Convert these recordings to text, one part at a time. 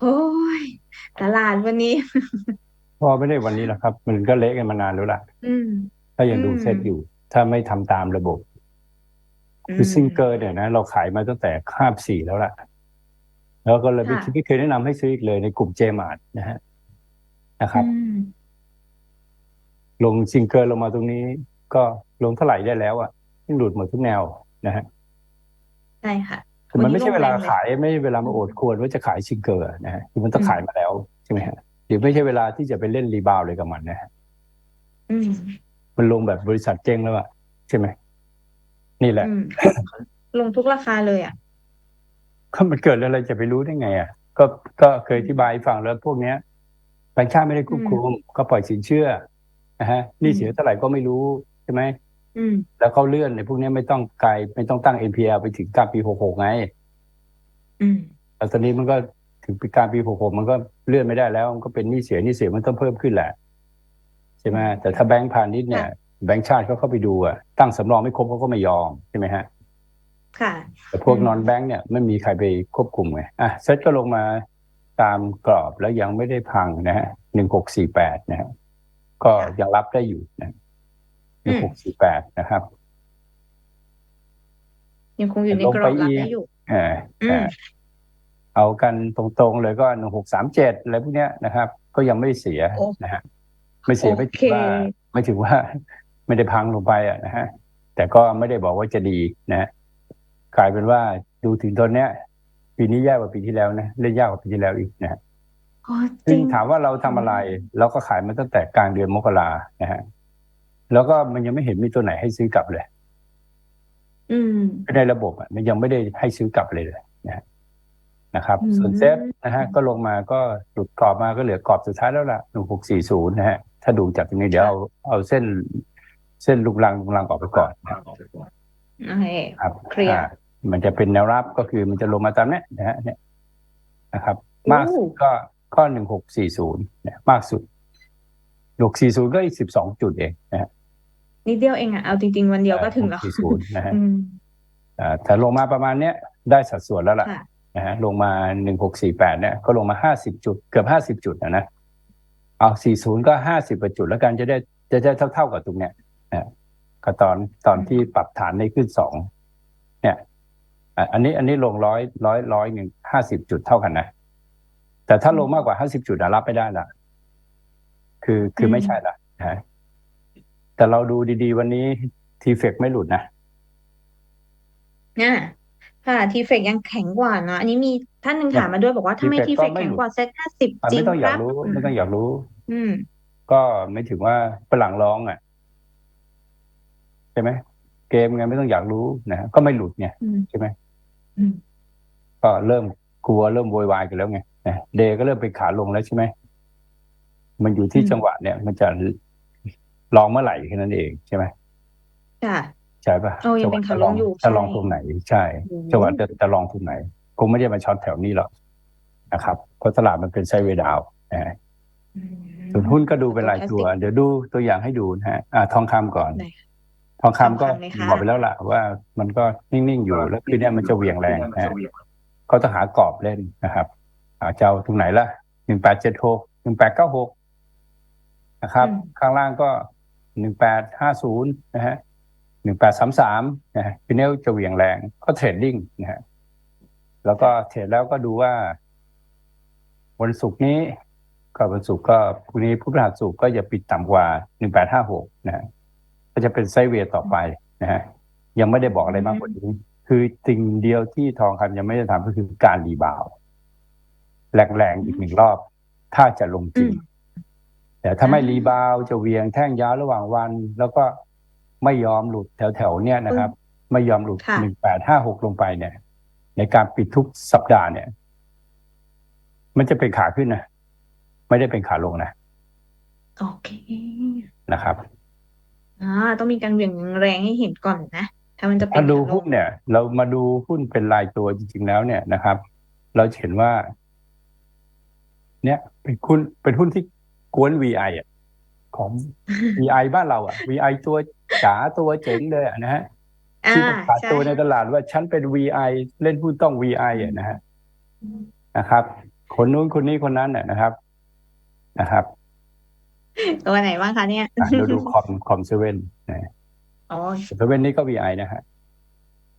โอ้ยตลาดวันนี้เพราะไม่ได้วันนี้หรอกครับ มันก็เละกันมานานแล้วล่ะอืมถ้ายังดูอืมเซตอยู่ ถ้าไม่ทำตามระบบ คือซิงเกิลเนี่ยนะ เราขายมาตั้งแต่คาบสี่แล้วล่ะ แล้วก็เลยไม่ค่ะไม่เคยแนะนำให้ซื้ออีกเลยในกลุ่มเจมาร์ทนะฮะนะครับอืมลงซิงเกิลลงมาตรงนี้ ก็ลงเท่าไหร่ได้แล้วอะที่หลุดหมดทุกแนวนะฮะใช่ค่ะ คือมันไม่ใช่เวลาวันนี้ลงแรงเลยขายไม่ใช่เวลามาโอดควรว่าจะขายซิงเกิลนะฮะคือมันต้องอืมขายมาแล้วใช่ไหมฮะหรือไม่ใช่เวลาที่จะไปเล่นรีบาวด์เลยกับมันนะฮะอืมมันลงแบบบริษัทเจ๊งแล้วอะใช่ไหมนี่แหละอืมลงทุกราคาเลยอะก็มันเกิดอะไรจะไปรู้ได้ไง อะ ก็ก็เคยอธิบายให้ฟังแล้วพวกเนี้ยแบงค์ชาติไม่ได้ควบคุมก็ปล่อยสินเชื่อนะฮะหนี่เสียเท่าไหร่ก็ไม่รู้ใช่ไหมอืม แล้วเขาเลื่อนในพวกเนี้ยไม่ต้องไกลไม่ต้องตั้ง NPL ไปถึงกลางปีหกหกไงอืมแต่ตอนนี้มันก็ถึงปีกลางปีหกหกมันก็เลื่อนไม่ได้แล้ว มันก็เป็นหนี้เสียหนี้เสียมันต้องเพิ่มขึ้นแหละใช่ไหมแต่ถ้าแบงก์พาณิชย์เนี่ยแบงก์ชาติเขาเข้าไปดูอะตั้งสำรองไม่ครบเขาก็ไม่ยอมใช่ไหมฮะ ค่ะ แต่พวกอืมนอนแบงค์เนี่ยไม่มีใครไปควบคุมไงอะเซ็ตก็ลงมาตามกรอบแล้วยังไม่ได้พังนะฮะหนึ่งหกสี่แปดนะฮะก็ยังรับได้อยู่นะ หนึ่งหกสี่แปดนะครับ ยังคงอยู่ในลงกรไปอบรับอีกได้อยู่เอออืเอมอเอากันตรงๆเลยก็หนึ่งหกสามเจ็ดอะไรพวกเนี้ยนะครับ ก็ยังไม่เสียโอ้นะฮะไม่เสียไม่โอถึเคงว่าไม่ถึงว่า ไม่ได้พังลงไปอะนะฮะแต่ก็ไม่ได้บอกว่าจะดีนะฮะกลายเป็นว่าดูถึงตอนเนี้ย ปีนี้แย่กว่าปีที่แล้วนะเล่นยากกว่าปีที่แล้วอีกนะฮะอ๋อจซึ่ริงงถามว่าเราทำอะไร เราก็ขายมาตั้งแต่กลางเดือนมกรานะฮะ แล้วก็มันยังไม่เห็นมีตัวไหนให้ซื้อกลับเลย อืมในระบบอะมันยังไม่ได้ให้ซื้อกลับเลยเลยนะฮะนะครับอืมส่วนเซฟนะฮะ ก็ลงมาก็หลุดกรอบมาก็เหลือกรอบสุดท้ายแล้วล่ะหนึ่งหกสี่ศูนย์นะฮะ ถ้าดูจากตรงนี้เดี๋ยวเอาเอาเส้น เส้นลูกลังลูกลังออกไปก่อนนะโอเคครับเคลียร์อ่ามันจะเป็นแนวรับก็คือมันจะลงมาตามเนี้ยนะฮะเนี่ยนะครับ มากสุดก็ก็หนึ่งหกสี่ศูนย์เนี่ยมากสุดหกสี่ศูนย์ก็อีกสิบสองจุดเองนะฮะ นิดเดียวเองอะเอาจริง ๆ วันเดียวก็ถึงแล้วสี่ศูนย์นะฮะอืมอ่าแต่ลงมาประมาณเนี้ยได้สัดส่วนแล้วล่ะค่ะนะฮะลงมาหนึ่งหกสี่แปดเนี่ยก็ลงมาห้าสิบจุด เกือบห้าสิบจุดนะนะเอาสี่ศูนย์ก็ห้าสิบจุดแล้วกันจะได้จะได้เท่าเท่าๆกับตรงเนี้ยนะก็ตอนตอนที่ปรับฐานได้ขึ้นสองเนี่ยอะอันนี้อันนี้ลงร้อยร้อยร้อยหนึ่งห้าสิบจุดเท่ากันนะ แต่ถ้าลงมากกว่าห้าสิบจุดอะรับไม่ได้ละคือคือไม่ใช่ละนะฮะ แต่เราดูดีๆ วันนี้ทีเฟกไม่หลุดนะอ่าค่ะทีเฟกยังแข็งกว่าเนอะอันนี้มีท่านหนึ่งถามมาด้วยบอกว่าทำไม T-Fed ทีเฟกก็ไม่แข็งหลุดกว่าเซ็ตห้าสิบอะจริไม่งต้องคอยารักบ รู้อืไม่มต้องอยากรู้ อืม ก็ไม่ถึงว่าฝรั่งร้องอะใช่ไหมเกมไงไม่ต้องอยากรู้นะฮะก็ไม่หลุดไงอืมใช่ไหมอืมก็เริ่มกลัวเริ่มโวยวายกันแล้วไงนะเดย์ก็เริ่มเป็นขาลงแล้วใช่ไหมมันอยู่ที่จังหวะเนี่ย มันจะ ลองเมื่อไหร่แค่นั้นเองใช่ไหมค่ะใช่ปะโอ้ยังเป็นจัขาหลวะงอยู่จะลองใช่ตรงไหน ใช่โอ้โหจังหวะจะจะลองตรงไหน คงไม่ได้มาช็อตแถวนี้หรอกนะครับเพราะตลาดมันเป็นไซด์เวย์ดาวน์นะฮะอืมส่วนหุ้นก็ดูเป็นรายตัว เดี๋ยวดูตัวอย่างให้ดูนะฮะอ่าทองคำก่อนได้ทองคำก็ทองคำเลยค่ะบอกไปแล้วล่ะว่ามันก็นิ่งๆอยู่แล้วคืนนี้มันจะเหวี่ยงแรงนะฮะก็ต้องหากรอบเล่นนะครับอาจะเอาตรงไหนล่ะหนึ่งแปดเจ็ดหกหนึ่งแปดเก้าหกนะครับ ข้างล่างก็ หนึ่งแปดห้าศูนย์นะฮะหนึ่งแปดสามสามนะฮะคืนนี้จะเหวี่ยงแรงก็เทรดดิ้งนะฮะแล้วก็เทรดแล้วก็ดูว่า วันศุกร์นี้ก็วันศุกร์ก็พรุ่งนี้พุธพฤหัสศุกร์ก็อย่าปิดต่ำกว่าหนึ่งแปดห้าหกนะฮะก็จะเป็นไซเวย์ต่อไปนะฮะยังไม่ได้บอกอะไรมากกว่านี้ คือสิ่งเดียวที่ทองคำยังไม่ได้ทำก็คือการรีบาวแรงๆอีกหนึ่งรอบ ถ้าจะลงจริง แต่ถ้าไม่อ่ารีบาวด์จะเหวียงแท่งยาวระหว่างวัน แล้วก็ไม่ยอมหลุดแถวๆเนี่ยนะครับ ไม่ยอมหลุดค่ะหนึ่งแปดห้าหกลงไปเนี่ย ในการปิดทุกสัปดาห์เนี่ย มันจะเป็นขาขึ้นนะไม่ได้เป็นขาลงนะโอเคนะครับอ่าต้องมีการเหวี่ยงแรงให้เห็นก่อนนะถ้ามันจะเป็นถ้าดูขาลหุ้นงเนี่ย เรามาดูหุ้นเป็นรายตัวจริงๆแล้วเนี่ยนะครับ เราจะเห็นว่า เนี่ยเป็นหุ้นเป็นหุ้นที่ กวน VI อะของ VI บ้านเราอะ VI ตัวจ๋าตัวเจ๋งเลยอะนะฮะอ่าที่ประกาศใช่ตัวในตลาดว่าฉันเป็น VI เล่นหุ้นต้อง VI อะนะฮะนะครับคคนนู้นคนนี้คนนั้นเนี่ยนะครับ นะครับ ตัวไหนบ้างคะเนี่ยอะเราดูคอมคอมเซเว่นนะอ๋อเซเว่นนี้ก็ VI นะฮะ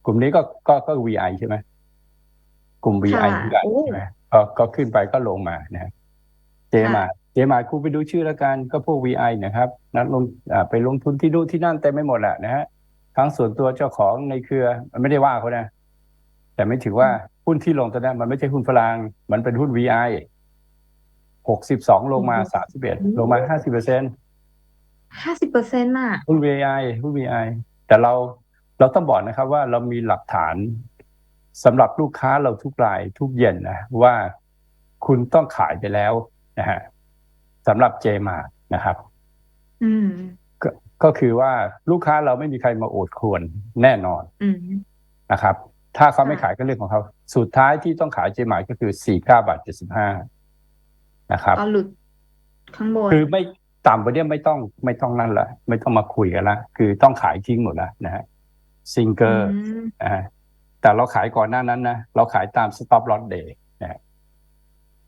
กลุ่มนี้ก็ก็ก็ VI ใช่ไหมกลุ่ม VI ค่ะเหมือนกันโอ้ใช่ไหมก็ก็ขึ้นไปก็ลงมานะฮะเจมา เจมาคุณไปดูชื่อแล้วกันก็พวก VI นะครับนักลงอ่าไปลงทุนที่นู่นที่นั่นเต็มไปหมดแหละนะฮะทั้งส่วนตัวเจ้าของในเครือมันไม่ได้ว่าเขานะ แต่ไม่ถือว่าหุ้นที่ลงตอนนั้นมันไม่ใช่หุ้นฝรั่งมันเป็นหุ้น VI หกสิบสองลงมาสามสิบเอ็ดลงมาห้าสิบเปอร์เซ็นห้าสิบเปอร์เซ็นต์น่ะหุ้น VI หุ้น VI แต่เราเราต้องบอกนะครับว่าเรามีหลักฐานสำหรับลูกค้าเราทุกรายทุกเย็นนะว่าคุณต้องขายไปแล้วนะฮะ สำหรับเจมานะครับอืมก็ก็คือว่าลูกค้าเราไม่มีใครมาโอดครวนแน่นอนอืมนะครับ ถ้าเขาไม่ค่ะขายก็เรื่องของเขา สุดท้ายที่ต้องขายเจมาก็คือสี่เก้าบาทเจ็ดสิบห้านะครับตอนหลุดข้างบนคือไม่ต่ำกว่านี้ไม่ต้องไม่ต้องนั่นละไม่ต้องมาคุยกันละคือต้องขายทิ้งหมดแล้วนะฮะซิงเกอร์มนะฮะแต่เราขายก่อนหน้านั้นนะเราขายตาม stop loss day นะฮะเ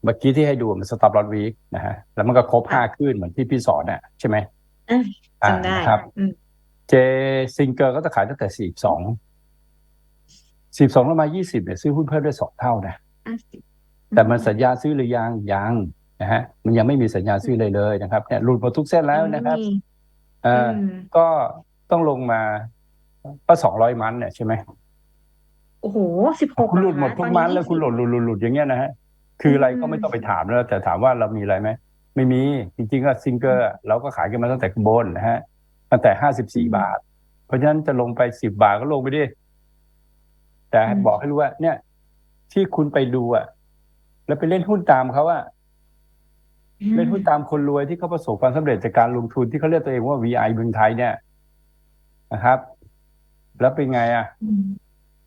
มื่อกี้ที่ให้ดูมัน stop loss week นะฮะแล้วมันก็ครบห้าขึ้นเหมือนที่พี่สอนน่ะใช่ไหมอะอ่าจำได้นะครับอืมเจซิงเกอร์ก็จะขายตั้งแต่สี่สองสี่สองแล้วมายี่สิบเนี่ยซื้อหุ้นเพิ่มได้สองเท่านะห้าสิบแต่มันสัญญาซื้อหรือยังยังนะฮะมันยังไม่มีสัญญาซื้อเลยเลยนะครับเนี่ยหลุดหมดทุกเส้นแล้วนะครับอืมเอ่ออมก็ต้องลงมาก็สองร้อยมันเนี่ยใช่ไหมโอ้โหสิบหกคุณหลุดหมดทุกมันแล้วคุณหลุดหลุดหลุดหลุดอย่างเงี้ยนะฮะ คืออะไรก็ไม่ต้องไปถามแล้วแต่ถามว่าเรามีอะไรไหมไม่มีจริงๆก็ซิงเกอร์เราก็ขายกันมาตั้งแต่ข้างบนนะฮะตั้งแต่ห้าสิบสี่บาท เพราะฉะนั้นจะลงไปสิบบาทก็ลงไปดิแต่บอกให้รู้ว่า เนี่ย ที่คุณไปดูอะ แล้วไปเล่นหุ้นตามเขาอะเล่นหุ้นตามคนรวยที่เขาประสบความสำเร็จจากการลงทุนที่เขาเรียกตัวเองว่า VI เมืองไทยเนี่ยนะครับ แล้วเป็นไงอะอืม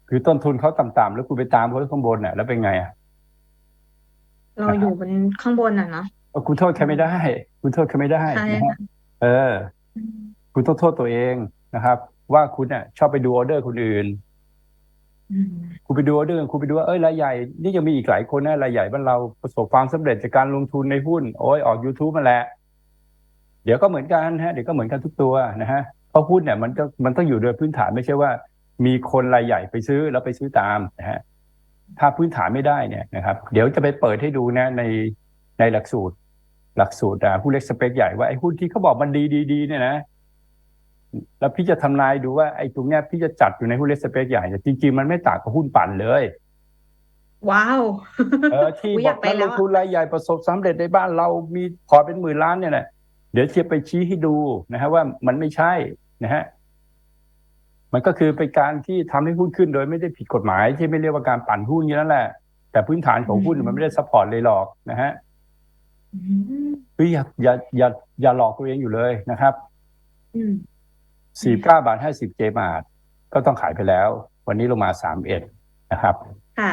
คือต้นทุนเขาต่ำๆแล้วคุณไปตามเขาข้างบนน่ะแล้วเป็นไงอะ เราอยู่บนข้างบนอะเนาะเออคุณโทษใครไม่ได้ คุณโทษใครไม่ได้ใช่นะค่ะฮะเออ คุณต้องโทษตัวเองนะครับ ว่าคุณเนี่ยชอบไปดูออเดอร์คนอื่น อืมคุณไปดูออเดอร์คุณไปดูว่าเอ้ยรายใหญ่ นี่ยังมีอีกหลายคนนะรายใหญ่บ้านเราประสบความสำเร็จจากการลงทุนในหุ้น โอ้ยออก YouTube มาแหละ เดี๋ยวก็เหมือนกันฮะเดี๋ยวก็เหมือนกันทุกตัวนะฮะเพราะหุ้นเนี่ยมันก็มันต้องอยู่โดยพื้นฐานไม่ใช่ว่า มีคนรายใหญ่ไปซื้อแล้วไปซื้อตามนะฮะ ถ้าพื้นฐานไม่ได้เนี่ยนะครับ เดี๋ยวจะไปเปิดให้ดูนะในในหลักสูตร หลักสูตรอะผู้เล็กสเปคใหญ่ว่าไอ้หุ้นที่เขาบอกมันดีดีดีเนี่ยนะแล้วพี่จะทำนายดูว่าไอ้ตรงเนี้ยพี่จะจัดอยู่ในหุ้นเล็กสเปคใหญ่แต่จริงๆมันไม่ต่างกับหุ้นปั่นเลย ว้าวเออที่อุ๊ยบออกยากไปนักแล้ลวงอะทุนรายใหญ่ประสบสำเร็จในบ้านเรามีพอร์ตเป็นหมื่นล้านเนี่ยแหละเดี๋ยวจะไปชี้ให้ดูนะฮะว่ามันไม่ใช่นะฮะ มันก็คือเป็นการที่ทำให้หุ้นขึ้นโดยไม่ได้ผิดกฎหมาย ที่ไม่เรียกว่าการปั่นหุ้นอย่างนั้นแหละ แต่พื้นฐานของหุ้นมันไม่ได้ซัพพอร์ตเลยหรอกนะฮะอืมคืออย่าอย่าอย่าอย่าหลอกตัวเองอยู่เลยนะครับอืมสี่เก้าบาทห้าสิบเจบาทก็ต้องขายไปแล้ว วันนี้ลงมาสามเอ็ดนะครับค่ะ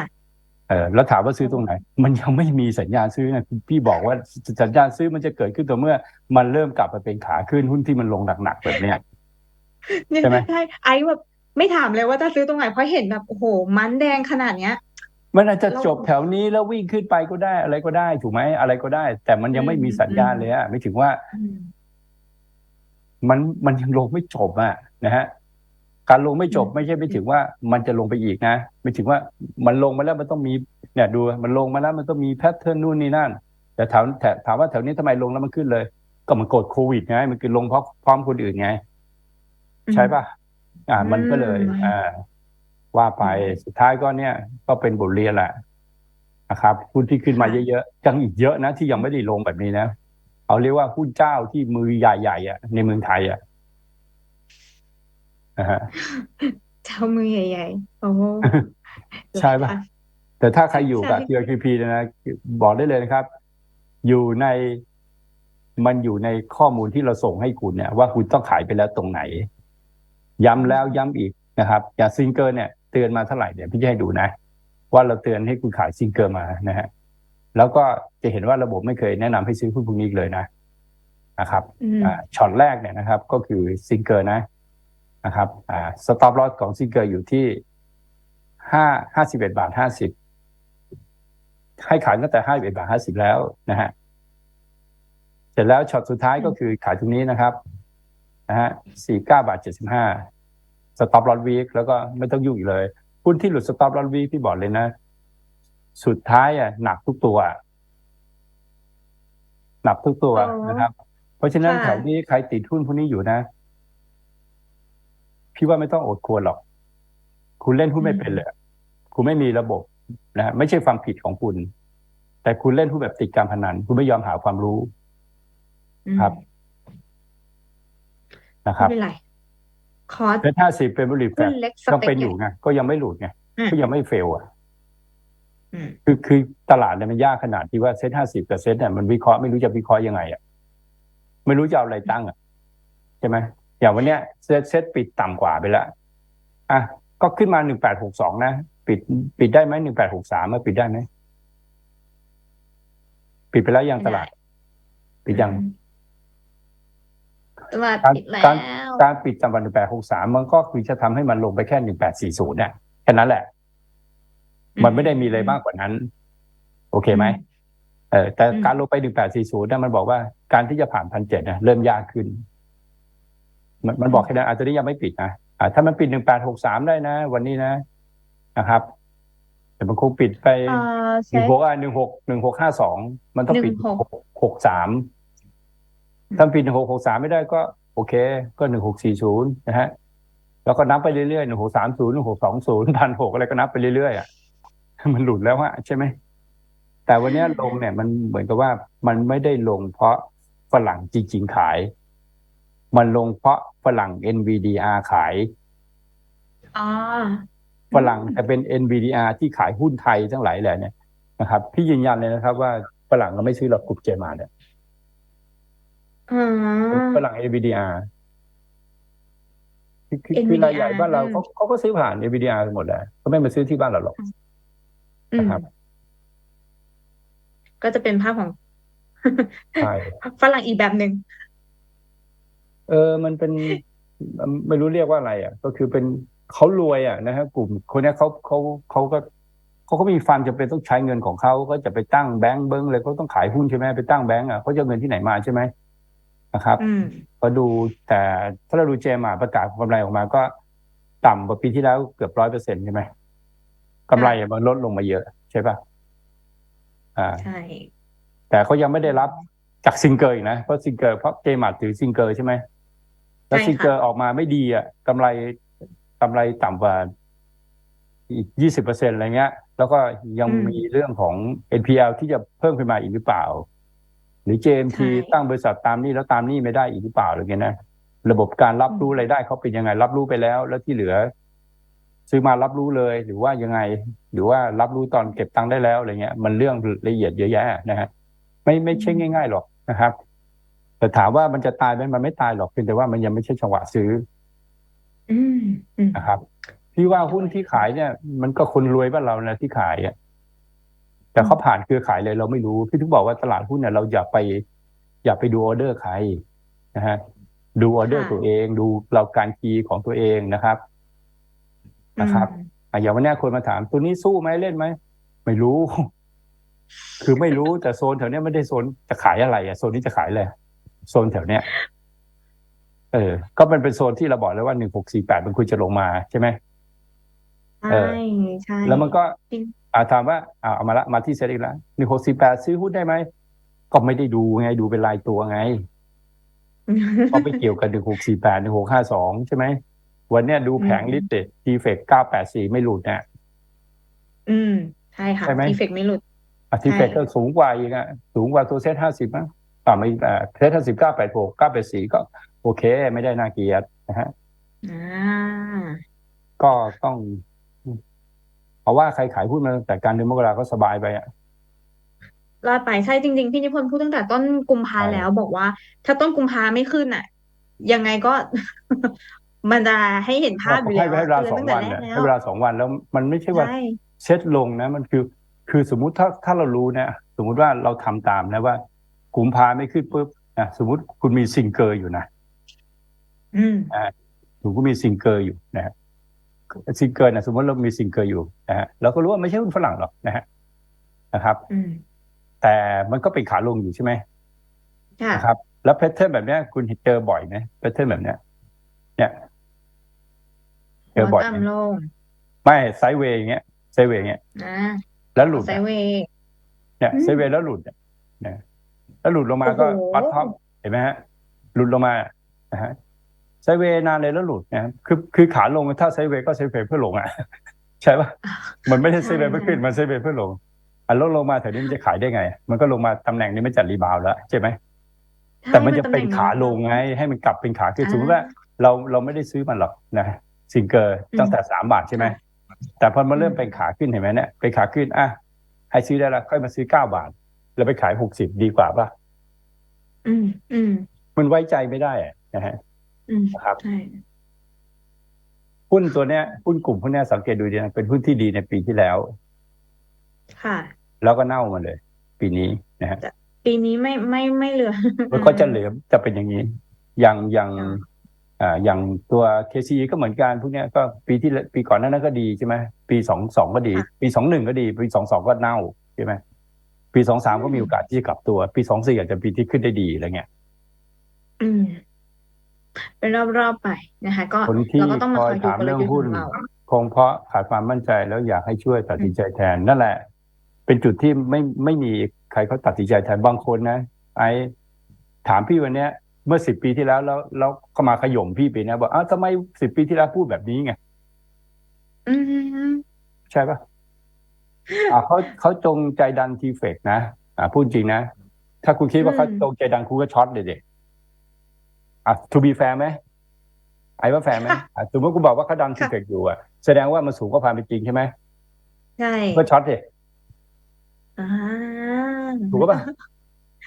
เออแล้วถามว่าซื้อตรงไหน มันยังไม่มีสัญญาณซื้อนะพี่บอกว่าสัญญาณซื้อมันจะเกิดขึ้นต่อเมื่อ มันเริ่มกลับมาเป็นขาขึ้นหุ้นที่มันลงหนักๆแบบเนี้ยเนี่ย ใช่ไหมใช่ไอ้แบบไม่ถามเลยว่าจะซื้อตรงไหนเพราะเห็นแบบโอ้โหมันแดงขนาดเนี้ย มันอาจจะแล้วจบแถวนี้แล้ววิ่งขึ้นไปก็ได้อะไรก็ได้ ถูกไหมอะไรก็ได้ แต่มันยังไม่มีสัญญาณเลยอะไม่ถึงว่าอืมมันมันยังลงไม่จบอะนะฮะการลงไม่จบอืมไม่ใช่ไม่ถึงว่ามันจะลงไปอีกนะไม่ถึงว่ามันลงมาแล้วมันต้องมีเนี่ยดู มันลงมาแล้วมันต้องมีแพทเทิร์นนู่นนี่นั่น แต่ถามแต่ถามว่าแถวนี้ทำไมลงแล้วมันขึ้นเลย ก็มันกดโควิดไงมันคือลงเพราะพร้อมคนอื่นไง ใช่ป่ะ อ่า มันก็เลยอืมอ่า ว่าไปสุดท้ายก็เนี่ย ก็เป็นบทเรียนแหละนะครับหุ้นที่ขึ้นมาเยอะๆยังอีกเยอะนะที่ยังไม่ได้ลงแบบนี้นะเอาเรียกว่าหุ้นเจ้าที่มือใหญ่ๆอะ ในเมืองไทยอะนะฮะเจ้ามือใหญ่ๆโอ้โหใช่ปะแต่ถ้าใครอยู่กับใช่ TRQP เนยนะบอกได้เลยนะครับ อยู่ในมันอยู่ในข้อมูลที่เราส่งให้คุณเนี่ย ว่าคุณต้องขายไปแล้วตรงไหน ย้ำแล้วย้ำอีกนะครับอย่างซิงเกิลเนี่ยเตือนมาเท่าไหร่เนี่ยพี่จะให้ดูนะ ว่าเราเตือนให้คุณขายซิงเกิลมานะฮะแล้วก็จะเห็นว่าระบบไม่เคยแนะนำให้ซื้อหุ้นพวกนี้อีกเลยนะนะครับอืมอ่าช็อตแรกเนี่ยนะครับ ก็คือซิงเกิลนะนะครับอ่าสต็อปลอสของซิงเกิลอยู่ที่ห้าห้าสิบเอ็ดบาทห้าสิบให้ขายตั้งแต่ห้าสิบเอ็ดบาทห้าสิบแล้วนะฮะเสร็จแล้วช็อตสุดท้ายก็คือขายตรงนี้นะครับ นะฮะสี่เก้าบาทเจ็ดสิบห้าสต็อปลอตวีคแล้วก็ไม่ต้องยุ่งอีกเลยหุ้นที่หลุดสต็อปลอตวีคพี่บอกเลยนะ สุดท้ายอะหนักทุกตัว หนักทุกตัวอ๋อนะครับ เพราะฉะนั้นค่ะแถวนี้ใครติดหุ้นพวกนี้อยู่นะ พี่ว่าไม่ต้องอดควรหรอก คุณเล่นหุ้นไม่เป็นเลยคุณไม่มีระบบนะฮะไม่ใช่ความผิดของคุณ แต่คุณเล่นหุ้นแบบติดการพนัน คุณไม่ยอมหาความรู้อืมครับ นะครับไม่เป็นไรคอร์สแล้วถ้าสิบเป็นบริษัขึ้ทนเล็กสยังเต็เป็กนอยู่ใหญ่ไงก็ยังไม่หลุดไงอืมก็ยังไม่เฟลอะอืมคือคือตลาดเนี่ยมันยากขนาดที่ว่าเซ็ตห้าสิบกับเซ็ตเนี่ยมันวิเคราะห์ไม่รู้จะวิเคราะห์ยังไงอะไม่รู้จะเอาอะไรตั้งอะใช่ไหมอย่างวันเนี้ยเซ็ตเซ็ตปิดต่ำกว่าไปแล้วอะก็ขึ้นมาหนึ่งแปดหกสองนะปิด ปิดได้ไหมหนึ่งแปดหกสามมาปิดได้ไหมปิดไปแล้วยังตลาด ปิดยัง ตลาดการปิดแล้การวการปิดต่ำกว่าหนึ่งแปดหกสามมันก็คือจะทำให้มันลงไปแค่หนึ่งแปดสี่ศูนย์เนี่ยแค่นั้นแหละ มันไม่ได้มีอะไรมากกว่านั้น โอเคไหมเออแต่อืมการลงไปหนึ่งแปดสี่ศูนย์นะมันบอกว่าการที่จะผ่านพันเจ็ดนะเริ่มยากขึ้น มันมันบอกแค่นั้นอาจจะนี้ยังไม่ปิดนะอ่าถ้ามันปิดหนึ่งแปดหกสามได้นะ วันนี้นะนะครับแต่มันคงปิดไปเอ่อหนึ่เซ็งตหกอะหนึ่งหกหนึ่งหกห้าสองมันต้องปิด16หกสาม ถ้าปิดหนึ่งหกหกสามไม่ได้ก็ โอเค ก็หนึ่งหกสี่ศูนย์นะฮะแล้วก็นับไปเรื่อยๆหนึ่งหกสามศูนย์หนึ่งหกสองศูนย์พันหกอะไรก็นับไปเรื่อยๆอะมันหลุดแล้วอะใช่ไหมแต่วันเนี้ยลงเนี่ยมันเหมือนกับว่ามันไม่ได้ลงเพราะฝรั่งจริงๆขาย มันลงเพราะฝรั่ง NVDR ขายอ๋อฝรั่งแต่เป็น NVDR ที่ขายหุ้นไทยทั้งหลายแหละเนี่ยนะครับ พี่ยืนยันเลยนะครับว่าฝรั่งก็ไม่ซื้อหรอกกลุ่มเจมาเนี่ย อ๋อฝรั่ง NVDR คือคือคือ NVDR รายใหญ่บ้านเราอืม เขาเขาก็ซื้อผ่าน NVDR หมดแหละเขาไม่มาซื้อที่บ้านเราหรอกอืมนะครับก็จะเป็นภาพของ ใช่ ฝรั่งอีกแบบหนึ่งเออ มันเป็นไม่รู้เรียกว่าอะไร อะ ก็คือเป็นเขารวยอะนะฮะกลุ่มคนเนี้ยเขาเขาเขาก็เขาก็มีความจำเป็นต้องใช้เงินของเขาก็จะไปตั้งแบงก์เบิ้งเลยเขาต้องขายหุ้นใช่ไหมไปตั้งแบงก์อะเขาจะเอาเงินที่ไหนมาใช่ไหม นะครับอืมก็ดูแต่ถ้าเราดูเจมาประกาศกำไรออกมาก็ต่ำกว่าปีที่แล้วเกือบร้อยเปอร์เซ็นใช่ไหมกำไรอะมันลดลงมาเยอะใช่ปะอ่าใช่แต่เขายังไม่ได้รับจากซิงเกิลอีกนะเพราะซิงเกิลเพราะเจมาถือซิงเกิลใช่ไหมแล้วใช่ค่ะซิงเกิลออกมาไม่ดีอะกำไรกำไรต่ำกว่าอีกยี่สิบเปอร์เซ็นอะไรเงี้ย แล้วก็ยังมีเรื่องของ NPL ที่จะเพิ่มขึ้นมาอีกหรือเปล่า หรือ JMT ตั้งบริษัทตามนี้แล้วตามนี้ไม่ได้อีกหรือเปล่าอะไรเงี้ยนะระบบการรับรู้รายได้เขาเป็นยังไง รับรู้ไปแล้ว แล้วที่เหลือ ซื้อมารับรู้เลยหรือว่ายังไง หรือว่ารับรู้ตอนเก็บตังค์ได้แล้วอะไรเงี้ย มันเรื่องละเอียดเยอะแยะนะฮะไม่ไม่ใช่ง่าย ๆหรอกนะครับ แต่ถามว่ามันจะตายไหมมันไม่ตายหรอกเพียงแต่ว่ามันยังไม่ใช่จังหวะซื้ออืมอืมนะครับพี่ว่าหุ้นที่ขายเนี่ย มันก็คนรวยบ้านเรานะที่ขายอะ แต่เขาผ่านเครือข่ายเลยเราไม่รู้พี่ถึงบอกว่าตลาดหุ้นเนี่ยเราอย่าไป อย่าไปดูออเดอร์ใครนะฮะดูออเดอร์ตัวเอง ดูเราการคีย์ของตัวเองนะครับ นะครับอะอย่างวันเนี้ยคนมาถามตัวนี้สู้ไหมเล่นไหมไม่รู้ คือไม่รู้แต่โซนแถวเนี้ยไม่ได้โซนจะขายอะไรอะโซนนี้จะขายอะไรโซนแถวเนี้ยเออ ก็มันเป็นโซนที่เราบอกแล้วว่าหนึ่งหกสี่แปดมันควรจะลงมาใช่ไหมเอใช่อใช่แล้วมันก็จริง อ่าถามว่าอ่าเอามาละมาที่เซ็ตอีกแล้วหนึ่งหกสี่แปดซื้อหุ้นได้ไหมก็ไม่ได้ดูไงดูเป็นรายตัวไงเพราะไม่เกี่ยวกับหนึ่งหกสี่แปดหนึ่งหกห้าสองใช่ไหมวันเนี้ยดูแผงอืมลิสต์ดีเฟกเก้าแปดสี่ไม่หลุดเนี่ยอืมใช่ค่ะใช่ไหมดีเฟกไม่หลุดอะดีเฟกก็สูงกว่าอีกอะสูงกว่าตัวเซ็ตห้าสิบมั้งต่ำอีกอ่าเซ็ตห้าสิบเก้าแปดหกเก้าแปดสี่ก็ โอเค ไม่ได้น่าเกลียดนะฮะอ่าก็ต้อง เพราะว่าใครขายหุ้นมาตั้งแต่การเดือนมกราก็สบายไปอะรอดไปใช่จริง ๆ พี่นิพนธ์พูดตั้งแต่ต้นกุมภาใช่แล้วบอกว่า ถ้าต้นกุมภาไม่ขึ้นอะ ยังไงก็ มันจะให้เห็นภาพอยู่ให้แล้วให้เวลาตืสองตั้แต่วันแรเนี่ยกแล้ให้วเวลาสองวันแล้วมันไม่ใช่ว่าใช่เซ็ตลงนะ มันคือ คือสมมุติถ้าถ้าเรารู้นะสมมุติว่าเราทำตามนะว่ากุมภาไม่ขึ้นปุ๊บนะสมมุติคุณมีซิงเกอร์อยู่นะ อืมคุณก็มีซิงเกอร์อยู่นะฮะ ซิงเกอร์นะสมมติเรามีซิงเกอร์อยู่นะฮะเราก็รู้ว่าไม่ใช่หุ้นฝรั่งหรอกนะฮะนะครับอืมแต่มันก็เป็นขาลงอยู่ใช่ไหมค่ะนะครับ แล้วแพทเทิร์นแบบเนี้ย คุณเจอบ่อยไหมแพทเทิร์นแบบเนี้ย เนี่ยเจอบ่อยไหมต่ำลงไม่ไซด์เวย์อย่างเงี้ยไซด์เวย์อย่างเงี้ยอ่าแล้วหลุดไซอะด์เวย์เนี่ยอืมไซด์เวย์แล้วหลุดอะนะแล้วหลุดลงมาก็โอ้โหวัดท็อปเห็นไหมฮะ หลุดลงมานะฮะ ไซด์เวย์นานเลยแล้วหลุดนะครับคือคือขาลงถ้าไซด์เวย์ก็ไซด์เวย์เพื่อลงอะใช่ปะมันไม่ใช่ไซด์เวย์เพื่อขึ้นมันไซด์เวย์เพื่อลงอะลงลงมาแถวนี้มันจะขายได้ไง มันก็ลงมาตำแหน่งนี้ไม่จัดรีบาวด์แล้วใช่ไหมแต่มันจะเป็นขาลงไง ให้มันกลับเป็นขาขึ้นสมมติว่าเราเราไม่ได้ซื้อมันหรอกนะซิงเกอร์ตั้งแต่สามบาทใช่ไหมแต่พอมาเริ่มเป็นขาขึ้นเห็นไหมเนี่ยเป็นขาขึ้นอะให้ซื้อได้แล้วค่อยมาซื้อเก้าบาท แล้วไปขายหกสิบดีกว่าป่ะ อืมอืมมันไว้ใจไม่ได้อะนะฮะอืม นะครับใช่หุ้นตัวเนี้ยหุ้นกลุ่มพวกเนี้ยสังเกตดูดีนะเป็นหุ้นที่ดีในปีที่แล้ว ค่ะ แล้วก็เน่ามาเลย ปีนี้นะฮะปีนี้ไม่ไม่ไม่เหลือมันก็จะเหลือจะเป็นอย่างนี้อย่างอย่างอ่าอ่าอย่างตัว KCE ก็เหมือนกันพวกเนี้ยก็ปีที่แล้วปีก่อนหนานั้นก็ดีใช่ไหมปีสองสองก็ดี ปีสองหนึ่งก็ดี ปีสองสองก็เน่าใช่ไหมปีสองสามก็มีโอกาสที่จะกลับตัว ปีสองสี่อาจจะปีที่ขึ้นได้ดีอะไรเงี้ยอืม เป็นรอบๆไปนะคะ ก็คนที่เราก็ต้องมาคคออยยดูถามกลเรื่องยุทธ์ขหุ้นองเราคงเพราะขาดความมั่นใจแล้วอยากให้ช่วยตัดสินใจแทนนั่นแหละ เป็นจุดที่ไม่ไม่มีใครเขาตัดสินใจแทนบางคนนะ ไอ้ถามพี่วันเนี้ย เมื่อสิบปีที่แล้วแล้วแล้วก็มาขย่มพี่ปีเนี้ยบอกอ้าวทำไมสิบปีที่แล้วพูดแบบนี้ไงอืมใช่ปะอ่าเขาเขาจงใจดันทีเฟกนะอ่าพูดจริงนะ ถ้าคุณคิดว่าเขาจงใจดันคุณก็ช็อตเด็ดๆ อะ to be fair ไหมไอ้ว่าแฟร์ไหมอะสมมติคุณบอกว่าเขาดันทีเฟกอยู่อะแสดงว่ามันสูงกว่าความเป็นจริงใช่ไหมใช่ก็ช็อตเด็อ่าถูกป่ะ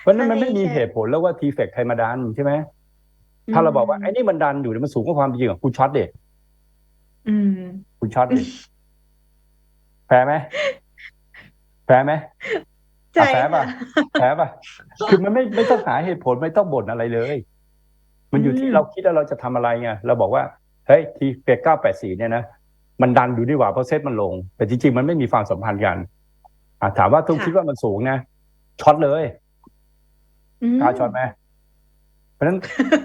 เพราะฉะนั้นมันใช่ไม่มีใช่เหตุผลแล้วว่าทีเฟกใครมาดันใช่ไหมถ้าเราบอกว่าไอ้นี่มันดันอยู่เนี่ยมันสูงกว่าความเป็นจริงอะคุณช็อตเด็ดอืมคุณช็อตเด็ดแพ้ไหมแพ้ไหมใช่แพ้ป่ะแพ้ป่ะคือมันไม่ไม่ต้องหาเหตุผลไม่ต้องบ่นอะไรเลย มันอยู่ที่เราคิดว่าเราจะทำอะไรไงเราบอกว่าเฮ้ยทีเฟกเก้าแปดสี่เนี่ยนะมันดันอยู่ดีกว่าเพราะเซ็ตมันลง แต่จริงๆ มันไม่มีความสัมพันธ์กันอะถามว่าต้องคิดว่ามันสูงนะช็อตเลยอืมกล้าช็อตไหมเพราะฉะนั้น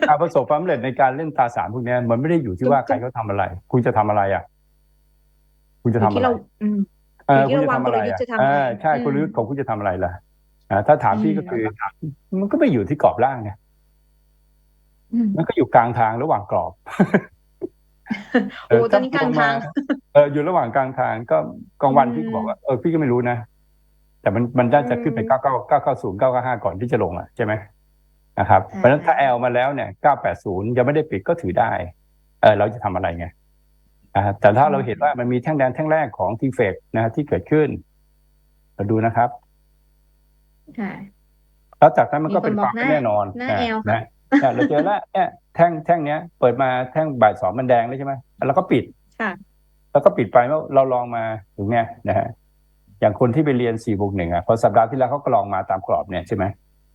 การประสบความสำเร็จในการเล่นตราสารพวกเนี้ยมันไม่ได้อยู่ที่ว่าใครเขาทำอะไร คุณจะทำอะไรอะ คุณจะทำอยู่อะไรที่เราอืมเอออยู่ที่คุณจะเราวางทำอะไรกลยุทธ์อะจะทำเออะไรอใช่อืมกลยุทธ์ของคุณจะทำอะไรล่ะอ่าถ้าถามพี่อืมก็คือมันก็ไม่อยู่ที่กรอบล่างไงอื มมันก็อยู่กลางทางระหว่างกรอบโอ้ตอนนี้กลางทางเอออยู่ระหว่างกลางทางก็กลางวันอืมพี่ก็บอกว่าเออพี่ก็ไม่รู้นะแต่มันมันน่าจะขึ้นไปอืมเก้าเก้าเก้าเก้าศูนย์เก้าเก้าห้าก่อนที่จะลงอะใช่ไหมนะครับใช่เพราะฉะนั้นถ้าแอลมาแล้วเนี่ยเก้าแปดศูนย์ยังไม่ได้ปิดก็ถือได้ เออเราจะทำอะไรไงอ่าแต่ถ้าเราเห็นว่ามันมีแท่งแดงแท่งแรกของทีเฟกนะฮะที่เกิดขึ้นเราดูนะครับใช่แล้วจากนั้นมันก็เป็นมีคคนวามบอกไม่แน่นอนหน้าแอลค่ะนะ เนี่ยเราเจอแล้วเนี่ยแท่งแท่งเนี้ยเปิดมาแท่งบ่ายสองมันแดงเลยใช่ไหมแล้วก็ปิดค่ะแล้วก็ปิดไปเมื่อเราลองมาถึงเนี่ยนะฮะอย่างคนที่ไปเรียนสี่บวกหนึ่งอะพอสัปดาห์ที่แล้วเขาก็ลองมาตามกรอบเนี่ยใช่ไหม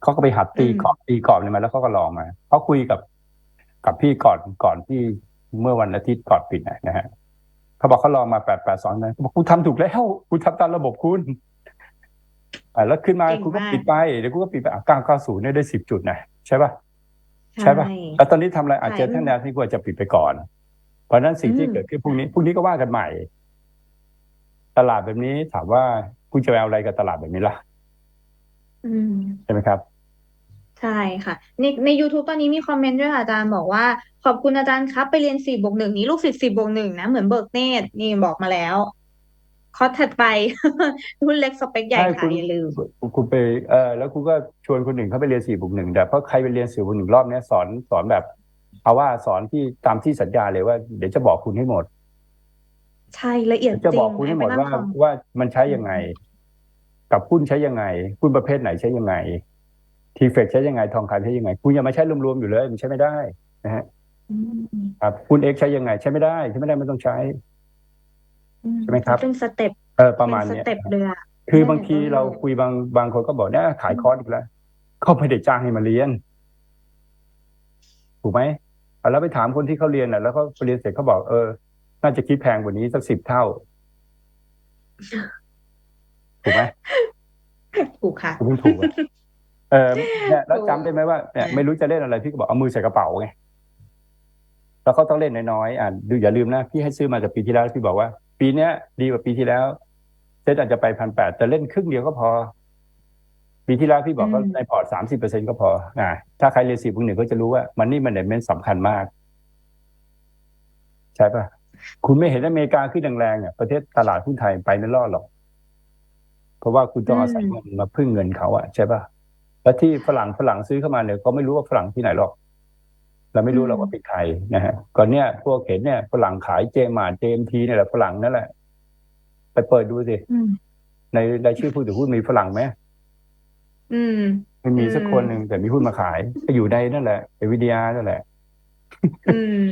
เขาก็ไปหัดตีอืมกรอบตีกรอบเนี่ยมาแล้วเขาก็ลองมาเขาคุยกับ กับพี่ก่อนก่อนที่เมื่อวันอาทิตย์ก่อนปิดนะนะฮะเขาบอกเขาลองมาแปดแปดสองนะเขาบอกคุณทำถูกแล้วคุณทำตามระบบคุณอ่าแล้วขึ้นมาเก่งคุณก็มากปิดไปเดี๋ยวคุณก็ปิดไปเก้าเก้าศูนย์เนี่ยได้สิบจุดนะใช่ป่ะ ใช่ป่ะแล้วตอนนี้ทำอะไรอาจจะใช่แท่งแนวที่ควรจะปิดไปก่อน เพราะฉะนั้นสิ่งที่อืมเกิดขึ้นพรุ่งนี้พรุ่งนี้ก็ว่ากันใหม่ ตลาดแบบนี้ถามว่าคุณจะไปเอาอะไรกับตลาดแบบนี้ล่ะอืมใช่ไหมครับใช่ค่ะในใน YouTube ตอนนี้มีคอมเมนต์ด้วยค่ะอาจารย์บอกว่า ขอบคุณอาจารย์ครับ ไปเรียนสี่บวกหนึ่งนี้ลูกศิษย์สี่บวกหนึ่งนะ เหมือนเบิกเนตรนี่บอกมาแล้ว คอร์สถัดไปรุ่นเล็กสเปคใหญ่ใช่คุค่ะณอย่าลืมคุณคุณไปเออแล้วคุณก็ชวนคนอื่นเข้าไปเรียนสี่บวกหนึ่งแต่เพราะใครไปเรียนสี่บวกหนึ่งรอบเนี้ยสอนสอนแบบเอาว่าสอนที่ตามที่สัญญาเลยว่า เดี๋ยวจะบอกคุณให้หมด ใช่ละเอียดจะจริบอกงคุณให้หมดไปนั่งว่าฟังว่ามันใช้ยังไง กับหุ้นใช้ยังไงหุ้นประเภทไหนใช้ยังไง ทีเฟกใช้ยังไง ทองคำใช้ยังไง คุณอย่ามาใช้รวมๆอยู่เลย มันใช้ไม่ได้นะฮะอืมครับหุ้นเอ็กใช้ยังไง ใช้ไม่ได้ใช้ไม่ได้ไม่ต้องใช้อื ใช่ไหมครับเป็นสเต็ปเออประมาณเป็นสเนี้ยเต็ปเลยอะคือบางทีได้เราคุยบางบางคนก็บอกเนี่ยขายคอร์สอีกแล้วเขาไม่ได้จ้างให้มาเรียน ถูกไหมเอาแล้วไปถามคนที่เขาเรียนน่ะ แล้วเขาเรียนเสร็จเขาบอกเออ น่าจะคิดแพงกว่านี้สักสิบเท่า ถูกไหมถูกค่ะคุณเพิ่งถูกอะเออเนี่ยแล้วถูกจำได้ไหมว่าเนี่ยอะไม่รู้จะเล่นอะไรพี่ก็บอกเอามือใส่กระเป๋าไงแล้วเขาต้องเล่นน้อยๆอะดูอย่าลืมนะพี่ให้ซื้อมาจากปีที่แล้วพี่บอกว่า ปีเนี้ย ดีกว่าปีที่แล้วเซตอาจจะไปพันแปดแต่เล่นครึ่งเดียวก็พอ ปีที่แล้วพี่บอกว่าอืมในพอร์ตสามสิบเปอร์เซ็นก็พออ่าถ้าใครเรียนสี่บวกหนึ่งก็จะรู้ว่ามันนี่มันเนสำคัญมาก ใช่ปะคุณไม่เห็นอเมริกาขึ้นแรงๆอะประเทศตลาดหุ้นไทยไปไม่รอดหรอก เพราะว่าคุณต้องอาศัยอืมเงินมาพึ่งเงินเขาอะใช่ปะแล้วที่ฝรั่งฝรั่งซื้อเข้ามาเนี่ยเขาไม่รู้ว่าฝรั่งที่ไหนหรอก เราไม่รู้หรอกว่าเป็นใครนะฮะก่อนเนี้ยพวกเห็นเนี่ยฝรั่งขายเจมาเจมทีเนี่ยแหละฝรั่งนั่นแหละ ไปเปิดดูสิอืมในรายชื่อผู้ถือหุ้นมีฝรั่งไหมอืมไม่มีสักอืมคนหนึ่งแต่มีหุ้นมาขายก็อยู่ในนั่นแหละเอวิดีอานั่นแหละ อืม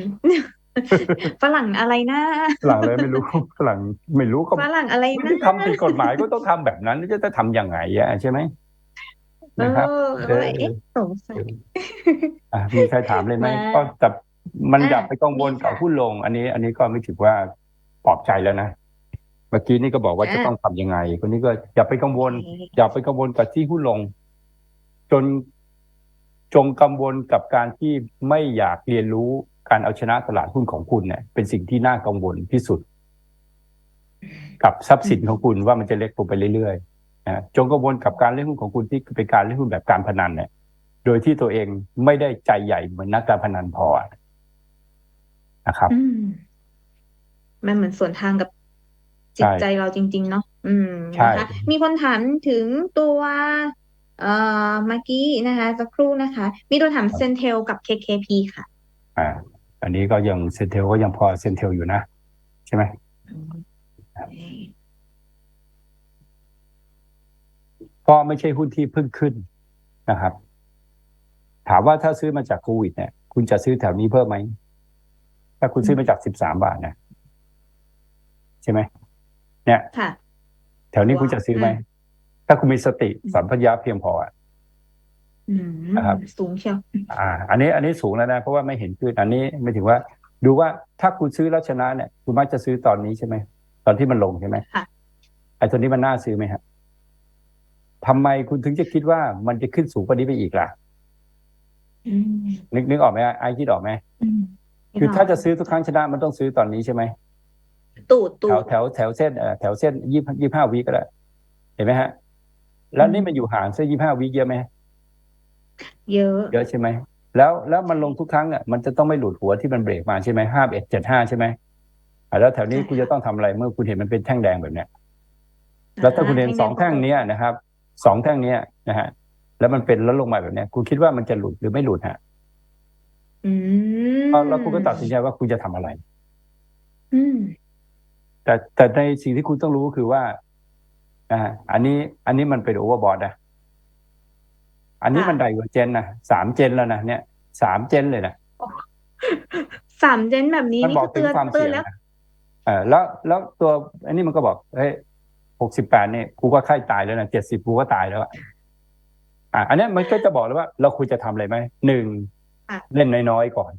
ฝรั่งอะไรนะฝรั่งเลยไม่รู้ฝรั่งไม่รู้ก็ฝรั่งอะไรไม่นะได้ทำผิดกฎหมายก็ต้องทำแบบนั้นจะจะทำยังไงอะใช่ไหมเอ นะครับอเออเอ๊ะสงสัย อะมีใครถามเลยไหมมา ก็แต่มันอะอย่าไปกังวลมีกับค่ะหุ้นลง อันนี้ อันนี้ก็ไม่ถือว่าปลอบใจแล้วนะเมื่อกี้นี่ก็บอกว่าอะจะต้องทำยังไง คนนี้ก็อย่าไปกังวลโอเคอย่าไปกังวลกับที่หุ้นลง จนจงกังวลกับการที่ไม่อยากเรียนรู้การเอาชนะตลาดหุ้นของคุณเนี่ย เป็นสิ่งที่น่ากังวลที่สุด กับทรัพย์สินของคุณว่ามันจะเล็กลงไปเรื่อยๆนะ จงกังวลกับการเล่นหุ้นของคุณที่เป็นการเล่นหุ้นแบบการพนันเนี่ย โดยที่ตัวเองไม่ได้ใจใหญ่เหมือนนักการพนันพอนะครับอืมมันเหมือนสวนทางกับจิตใช่ใจเราจริง ๆ เนาะอืมใช่นะคะมีคนถามถึงตัว เอ่อเมื่อกี้นะคะสักครู่นะคะ มีตัวถามเซนเทลกับ KKP ค่ะ อ่า อันนี้ก็ยังเซนเทลก็ยังพอเซนเทลอยู่นะ ใช่ไหม ก็ไม่ใช่หุ้นที่เพิ่งขึ้นนะครับ ถามว่าถ้าซื้อมาจากโควิดเนี่ย คุณจะซื้อแถวนี้เพิ่มไหม ถ้าคุณซื้อมาจากสิบสามบาทนะใช่ไหมเนี่ยค่ะแถวนี้คุณจะซื้อไหมอืมถ้าคุณมีสติสัมปชัญญะเพียงพออะอืมนะครับสูงเชียวอ่า อันนี้ อันนี้สูงแล้วนะ เพราะว่าไม่เห็นขึ้นอันนี้ไม่ถึงว่า ดูว่าถ้าคุณซื้อแล้วชนะเนี่ย คุณมักจะซื้อตอนนี้ใช่ไหมตอนที่มันลงใช่ไหมค่ะไอ้ตัวนี้มันน่าซื้อไหมฮะ ทำไมคุณถึงจะคิดว่ามันจะขึ้นสูงกว่านี้ไปอีกล่ะอืมนึกนึกออกไหมฮะไอ้คิดออกไหมอืมคือถ้าจะซื้อทุกครั้งชนะมันต้องซื้อตอนนี้ใช่ไหมตูดตูแถวดแถวแถวเส้นเอ่อแถวเส้นยี่ยี่ห้าวิก็ได้เห็นไหมฮะ แล้วนี่มันอยู่ห่างเส้นยี่ห้าวิเยอะไหมเยอะ เยอะใช่ไหมแล้วแล้วมันลงทุกครั้งอะมันจะต้องไม่หลุดหัวที่มันเบรกมาใช่ไหมห้าเอ็ดเจ็ดห้าใช่ไหมอะแล้วแถวนี้ใช่คุณจะค่ะต้องทำอะไรเมื่อคุณเห็นมันเป็นแท่งแดงแบบเนี้ยแล้วถ้าคุณเห็นสองแท่งเนี้ยนะครับ สองแท่งเนี้ยนะฮะแล้วมันเป็นแล้วลงมาแบบเนี้ยคุณคิดว่ามันจะหลุดหรือไม่หลุดฮะอืมเอาแล้วคุณก็ตัดสินใจว่าคุณจะทำอะไรอืมแต่แต่ในสิ่งที่คุณต้องรู้ก็คือว่าอ่าอันนี้ อันนี้มันเป็นโอเวอร์บอทนะอันนี้ค่ะมันไดเวอร์เจนนะสามเจนแล้วนะเนี่ยสามเจนเลยนะสามเจนแบบนี้มันนี่บอกก็ถึเตืงอนความเตือเสี่นยงแล้วนะเออแล้วแล้วตัว อันนี้มันก็บอกเฮ้ย หกสิบแปดเนี่ยกูก็ใกล้ตายแล้วนะเจ็ดสิบกูก็ตายแล้วอะอะอันเนี้ยมันก็จะบอกเลยว่า เราควรจะทำอะไรไหมหนึ่งค่ะเล่นน้อยๆก่อน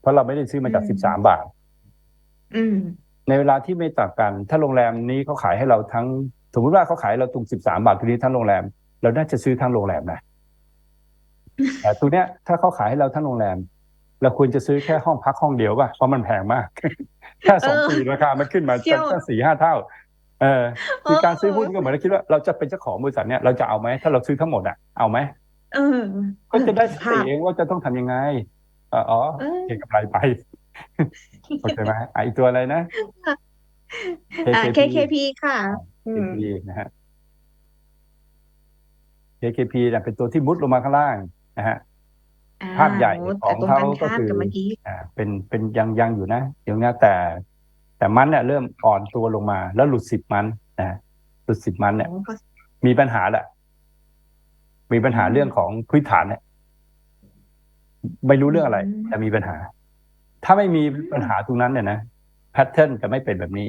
เพราะเราไม่ได้ซื้อมาจากอืสิมบสามบาทอืมในเวลาที่ไม่ต่างกัน ถ้าโรงแรมนี้เขาขายให้เราทั้ง สมมติว่าเขาขายเราตรงสิบสามบาทตรงนี้ทั้งโรงแรม เราน่าจะซื้อทั้งโรงแรมนะแต่ตัวเนี้ย ถ้าเขาขายให้เราทั้งโรงแรมเราควรจะซื้อแค่ห้องพักห้องเดียวป่ะเพราะมันแพงมากแค่สองเออปีราคามันขึ้นมาเชี่ยวตั้งสี่ห้าเท่า เออคือการซื้อหุ้นก็เหมือนเราคิดว่าเราจะเป็นเจ้าของบริษัทเนี้ยเราจะเอาไหมถ้าเราซื้อทั้งหมดอะเอาไหมเออก็จะได้สภาติพเองว่าจะต้องทำยังไงเอออ๋อเออเก็งกำไรไปโอเคไหมอะอีกตัวอะไรนะอ่า KKP ค่ะอืม KKP นะฮะ KKP เนี่ยเป็นตัวที่มุดลงมาข้างล่างนะฮะอ่าภาพใหญ่โอ้ของแต่ตรงเขากันก็ข้ามคือกับเมื่อกี้อ่าเป็นเป็นยังยังอยู่นะยังนะแต่ แต่มันเนี่ยเริ่มอ่อนตัวลงมา แล้วหลุดสิบมันนะหลุดสิบมันเนี่ยโอ้ก็มีปัญหาแหละมีปัญหาอืมเรื่องของพื้นฐานเนี่ยไม่รู้เรื่องอะไรอืมแต่มีปัญหา ถ้าไม่มีปัญหาตรงนั้นเนี่ยนะแพทเทิร์นจะไม่เป็นแบบนี้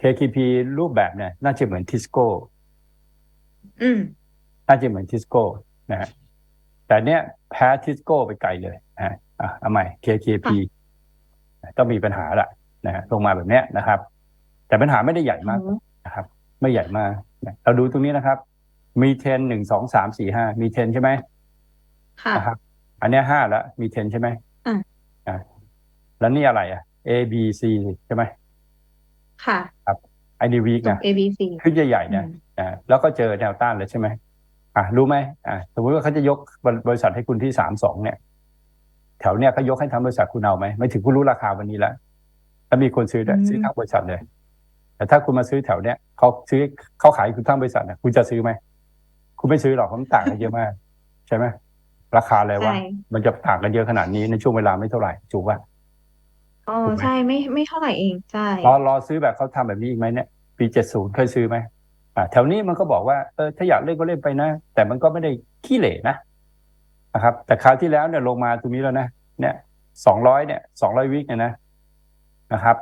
KKP รูปแบบเนี่ย น่าจะเหมือนทิสโก้อืมน่าจะเหมือนทิสโก้นะฮะแต่เนี้ยแพ้ทิสโก้ไปไกลเลยนะฮะอะเอาใหม่ KKP ต้องมีปัญหาละ นะฮะลงมาแบบเนี้ยนะครับ แต่ปัญหาไม่ได้ใหญ่มากนะครับ ไม่ใหญ่มากนะเราดูตรงนี้นะครับ มีเทนหนึ่งสองสามสี่ห้ามีเทนใช่ไหมค่ะนะครับ อันเนี้ยห้าแล้วมีเทนใช่ไหมอะอะแล้วนี่อะไรอะ A B C ใช่ไหมค่ะไอ้นี่วีกจบนะ A B C ขึ้นใหญ่ๆเนี่ยอืมอ่าแล้วก็เจอแนวต้านเลยใช่ไหมอะรู้ไหมอ่าสมมติว่าเขาจะยกบริษัทให้คุณที่สามสองเนี่ย แถวเนี้ยเขายกให้ทำบริษัทคุณเอาไหมไม่ถึงคุณรู้ราคาวันนี้แล้ว ถ้ามีคนซื้อเนี่ยซื้อทั้งบริษัทเลย แต่ถ้าคุณมาซื้อแถวเนี้ยเขาซื้อเขาขายคุณทั้งบริษัทเนี่ยคุณจะซื้อไหมคุณไม่ซื้อหรอกเพราะมันต่างกันเยอะมาก ใช่ไหมราคาอะไรวะใช่มันจะต่างกันเยอะขนาดนี้ในช่วงเวลาไม่เท่าไหร่ถูกป่ะอ๋อถูกไหมใช่ไม่ไม่เท่าไหร่เองใช่รอรอซื้อแบบเขาทำแบบนี้อีกไหมเนี่ยปีเจ็ดศูนย์เคยซื้อไหมอ่าแถวนี้มันก็บอกว่าเออถ้าอยากเล่นก็เล่นไปนะ แต่มันก็ไม่ได้ขี้เหร่นะนะครับ แต่คราวที่แล้วเนี่ยลงมาตรงนี้แล้วนะเนี่ยสองร้อยเนี่ยสองร้อยวิกเนี่ยนะ นะครับ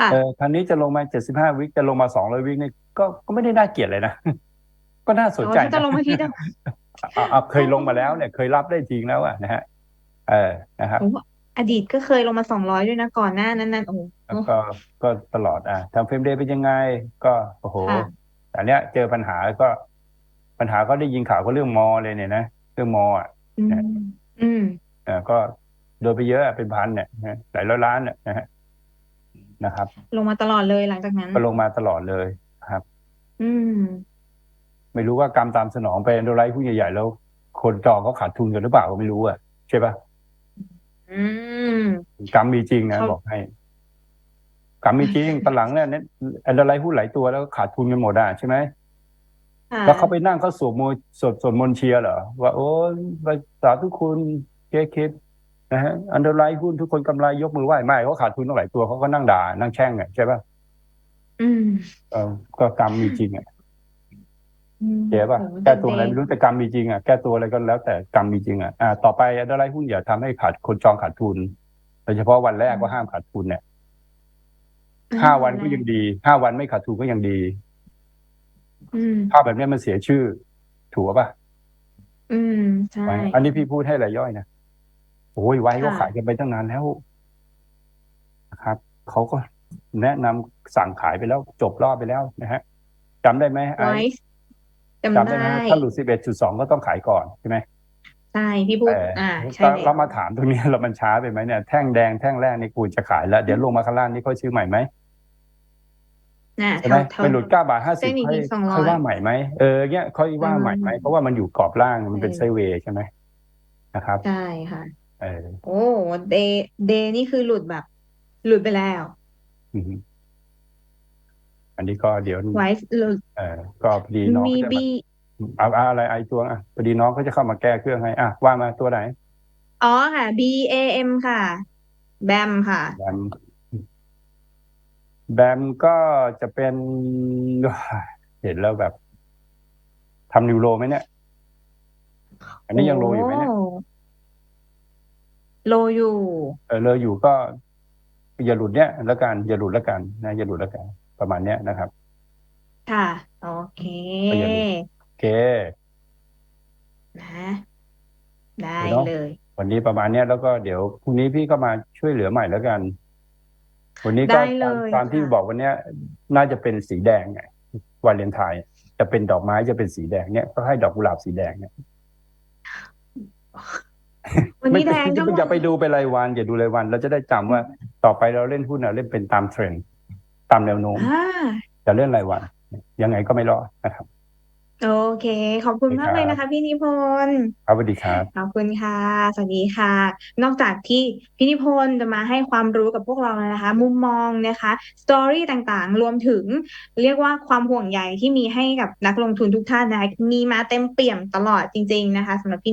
ค่ะเออคราวนี้จะลงมาเจ็ดสิบห้าวิกจะลงมาสองร้อยวิกเนี่ยก็ก็ไม่ได้น่าเกลียดเลยนะ ก็น่าสนใจอ๋อถ้าจะลงมาทีเดียวอะอะเคยลงมาแล้วเนี่ย เคยรับได้จริงแล้วอะนะฮะเออนะครับโอ้อดีตก็เคยลงมาสองร้อยด้วยนะก่อนหน้านั้นนั่นโอ้โหแล้วก็ก็ตลอดอะทำเฟรมเดย์เป็นยังไง ก็โอ้โหค่ะแต่เนี้ยเจอปัญหาก็ ปัญหาก็ได้ยินข่าวก็เรื่องมอเลยเนี่ยนะเรื่องมออะอืมอืมเอ่อก็โดนไปเยอะอะเป็นพันเนี่ยนะหลายร้อยล้านเนี่ยนะฮะ นะครับ ลงมาตลอดเลยหลังจากนั้นก็ลงมาตลอดเลยครับ อืม ไม่รู้ว่ากรรมตามสนองไปอันโดไลท์ผู้ใหญ่ๆแล้ว คนจองเขาขาดทุนกันหรือเปล่าก็ไม่รู้อะใช่ปะอืมกรรมมีจริงนะเขาบอกให้กรรมมีจริงตอนหลังเนี่ยเนี่ยอันโดไลท์หุ้นหลายตัวแล้วขาดทุนกันหมดอะใช่ไหมค่ะแล้วเขาไปนั่งเขาสวดมนต์สวดสวดมนต์เชียร์เหรอว่าโอ้ยสาธุคุณเคคิด นะฮะอันเดอร์ไลท์หุ้นทุกคนกำไรยกมือไหว้ไม่เขาขาดทุนตั้งหลายตัวเขาก็นั่งด่านั่งแช่งอะใช่ป่ะอืมเออก็กรรมมีจริงอะอืมเจ๊ป่ะโอ้โหแก้ตัวอะไรเด็ไม่กรู้แต่กรรมมีจริงอะแก้ตัวอะไรก็แล้วแต่กรรมมีจริงอะอ่าต่อไปอันเดอร์ไลท์หุ้นอย่าทำให้ขาดคนจองขาดทุนโดยเฉพาะวันแรกก็ห้ามขาดทุนเนี่ยๆห้าวันก็ยังดีห้าวันไม่ขาดทุนก็ยังดีอืมภาพแบบเนี้ยมันเสียชื่อ ถูกป่ะ อืม ใช่ อันนี้พี่พูดให้รายย่อยนะ โอ้ยไว้ก็ค่ะขายกันไปตั้งนานแล้วนะครับเขาก็แนะนำสั่งขายไปแล้ว จบรอบไปแล้วนะฮะจำได้ไหมไอ้ไว้จำจำได้ได้ไหมถ้าหลุดสิบเอ็ดจุดสองก็ต้องขายก่อนใช่ไหมใช่พี่พูดแต่อ่าใช่เราเลยเรามาถามตรงนี้เรามันช้าไปไหมเนี่ยแท่งแดงแท่งแรกนี่กูจะขายแล้วเดี๋ยวลงมาข้างล่างนี่ค่อยซื้อใหม่ไหมน่ะใช่ไหมเท่าไปหลุดเก้าบาทห้าเส้สิบนอีกค่อยอีก200ค่อยว่าใหม่ไหมเออเนี้ยค่อยว่าใหม่ไหมอืมเพราะว่ามันอยู่กรอบล่างมันเป็นเออไซด์เวย์ใช่ไหมนะครับใช่ค่ะ เออโอ้เดเดนี่คือหลุดแบบ หลุดไปแล้ว อืมอันนี้ก็เดี๋ยว ไว้หลุดเออก็พอดีน้องมีก็จะบีมาเอาเอาอะไรไอตัวอะพอดีน้องเขาจะเข้ามาแก้เครื่องให้อะว่ามาตัวไหนอ๋อค่ะ B A M ค่ะ แบมค่ะ แบมแบมก็จะเป็น เห็นแล้วแบบทำนิวโรไหมเนี่ย อันนี้ยังโลอยู่ไหมเนี่ย โโลอยู่เออเลยอยู่ก็อย่าหลุดเนี่ยแล้วกันอย่าหลุดแล้วกันนะอย่าหลุดแล้วกัน ประมาณเนี้ยนะครับ ค่ะ โอเคก็อย่าลืมโอเคนะได้เดี๋ยวเนอะเลย วันนี้ประมาณเนี้ยแล้วก็เดี๋ยวพรุ่งนี้พี่ก็มาช่วยเหลือใหม่แล้วกัน วันนี้ก็ได้เลตามยตามที่ค่ะบอกวันเนี้ย น่าจะเป็นสีแดงไงวาเลนไทน์จะเป็นดอกไม้จะเป็นสีแดงเนี่ยก็ให้ดอกกุหลาบสีแดงเนี่ย วันนี้แดงไม่ก็อย่าไปดูไปรายวัน อย่าดูรายวัน เราจะได้จำว่าต่อไปเราเล่นหุ้นเราเล่นเป็นตามเทรนด์ตามแนวโน้มอ่าจะเล่นรายวัน ยังไงก็ไม่รอดนะครับ โอเค ขอบคุณโอเคมากเลยครับนะคะ พี่นิพนธ์ครับสวัสดีครับขอบคุณค่ะ สวัสดีค่ะ นอกจากที่พี่นิพนธ์จะมาให้ความรู้กับพวกเราแล้วนะคะ มุมมองนะคะสตอรี่ต่างๆ รวมถึงเรียกว่าความห่วงใยที่มีให้กับนักลงทุนทุกท่านนะคะมีมาเต็มเปี่ยมตลอดจริง ๆนะคะสำหรับพี่นิ